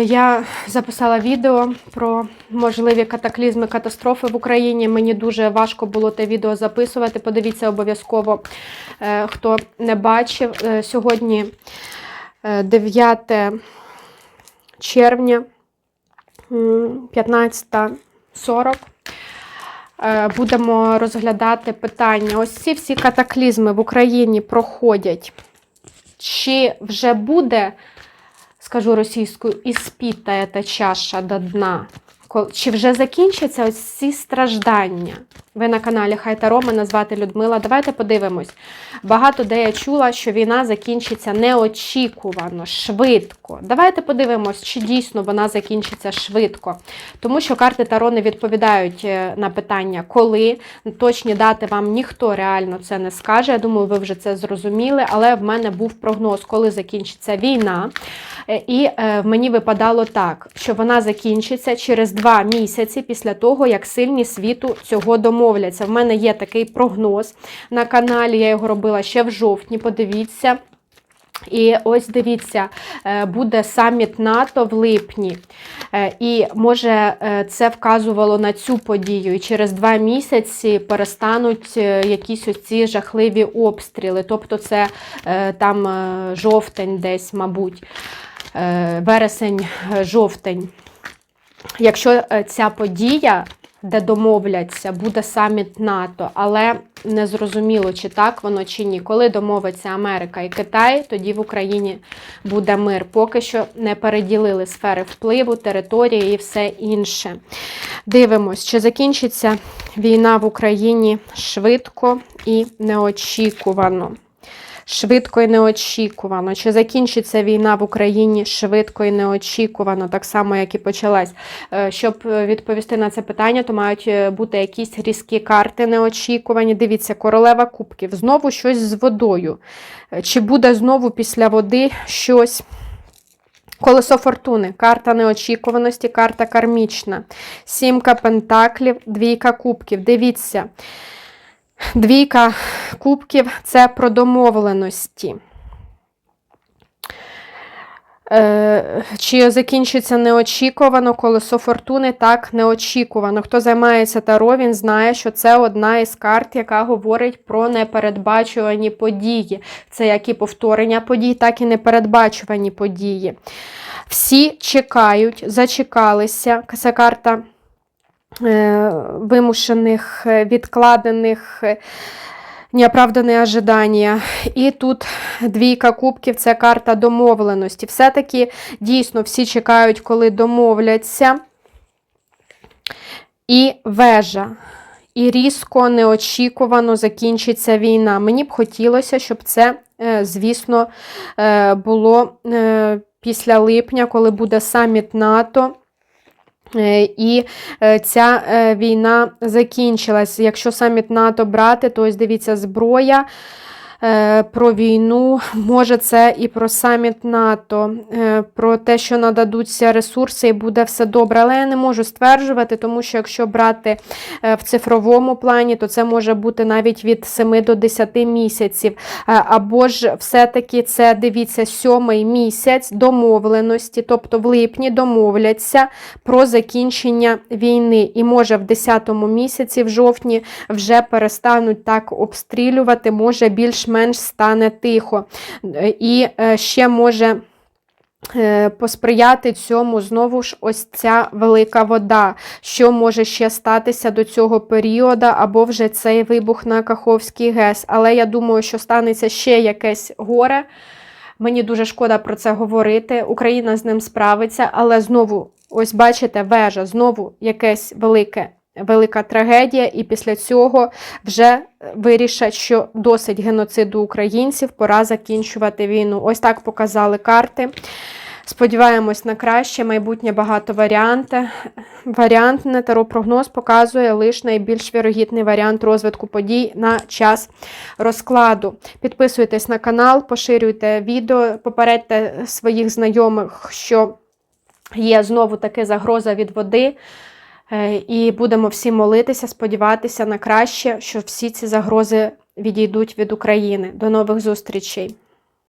Е, Я записала відео про можливі катаклізми, катастрофи в Україні. Мені дуже важко було те відео записувати. Подивіться обов'язково, е, хто не бачив. Е, Сьогодні е, 9 червня, 15.40. Е, Будемо розглядати питання. Ось ці всі катаклізми в Україні проходять. Чи вже буде скажу російською, іспіта та чаша до дна. Чи вже закінчаться ось ці страждання? Ви на каналі Хайтаро, мене звати Людмила. Давайте подивимось. Багато де я чула, що війна закінчиться неочікувано, швидко. Давайте подивимось, чи дійсно вона закінчиться швидко. Тому що карти Таро не відповідають е, на питання, коли. Точні дати вам ніхто реально це не скаже. Я думаю, ви вже це зрозуміли. Але в мене був прогноз, коли закінчиться війна. Е, І е, мені випадало так, що вона закінчиться через два місяці після того, як сильні світу цього домовляться. В мене є такий прогноз на каналі. Я його робила ще в жовтні. Подивіться. І ось дивіться, е, буде саміт НАТО в липні. Е, І може е, це вказувало на цю подію. І через два місяці перестануть якісь ось ці жахливі обстріли. Тобто це там жовтень десь, мабуть, е, вересень, е, жовтень. Якщо е, ця подія, де домовляться, буде саміт НАТО, але не зрозуміло, чи так воно, чи ні. Коли домовиться Америка і Китай, тоді в Україні буде мир. Поки що не переділили сфери впливу, території і все інше. Дивимось, чи закінчиться війна в Україні швидко і неочікувано. Швидко і неочікувано. Чи закінчиться війна в Україні швидко і неочікувано, так само, як і почалась. Е, Щоб е, відповісти на це питання, то мають е, бути якісь різкі карти неочікувані. Дивіться, королева кубків. Знову щось з водою. Чи буде знову після води щось? Колесо фортуни, карта неочікуваності, карта кармічна. Сімка пентаклів, двійка кубків. Дивіться. Двійка кубків це про домовленості. Е, Чи закінчиться неочікувано колесо фортуни? Так, неочікувано. Хто займається таро, він знає, що це одна із карт, яка говорить про непередбачувані події. Це як і повторення подій, так і непередбачувані події. Всі чекають, зачекалися. Це карта вимушених, е, відкладених. е, Неоправдане ожидання. І тут двійка кубків це карта домовленості. Все-таки дійсно всі чекають, коли домовляться. І вежа. І різко, неочікувано закінчиться війна. Мені б хотілося, щоб це, е, звісно, е, було е, після липня, коли буде саміт НАТО. Е, І е, ця е, війна закінчилась. Якщо саміт НАТО брати, то ось дивіться, зброя про війну, може це і про саміт НАТО, е, про те, що нададуться ресурси, і буде все добре. Але я не можу стверджувати, тому що якщо брати е, в цифровому плані, то це може бути навіть від 7 до 10 місяців. Е, Або ж все-таки це дивіться сьомий місяць домовленості, тобто в липні домовляться про закінчення війни. І може в 10 місяці, в жовтні, вже перестануть так обстрілювати, може більш-менш стане тихо. І е, ще може. е, Посприяти цьому знову ж ось ця велика вода, що може ще статися до цього періоду, або вже цей вибух на Каховський ГЕС. Але я думаю, що станеться ще якесь горе. Мені дуже шкода про це говорити. Україна з ним справиться, але знову, ось бачите, вежа, знову якесь велике. Велика трагедія, і після цього вже вирішать, що досить геноциду українців, пора закінчувати війну. Ось так показали карти. Сподіваємось на краще, майбутнє багато варіанти. Варіантне таро-прогноз показує лише найбільш вірогідний варіант розвитку подій на час розкладу. Підписуйтесь на канал, поширюйте відео, попередьте своїх знайомих, що є знову таки загроза від води. Е, І будемо всі молитися, сподіватися на краще, що всі ці загрози відійдуть від України. До нових зустрічей!